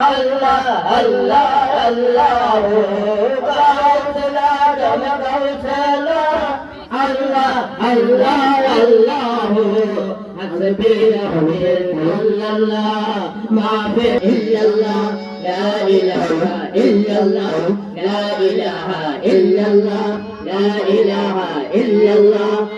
আল্লাহ আল্লাহ আল্লাহ আল্লাহ আল্লাহ حسبي الله ما في إلا الله لا إله إلا الله لا إله إلا الله لا إله إلا الله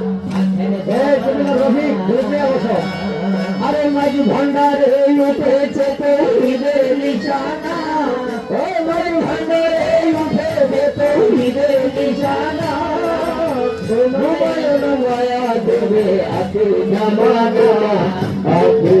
আরে মাঝি ভণ্ডারে উঠেছে তৌহিদের নিশানা। ও মাঝি ভণ্ডারে উঠেছে তৌহিদের নিশানা। মায়া দেবে আকে জামানা আকে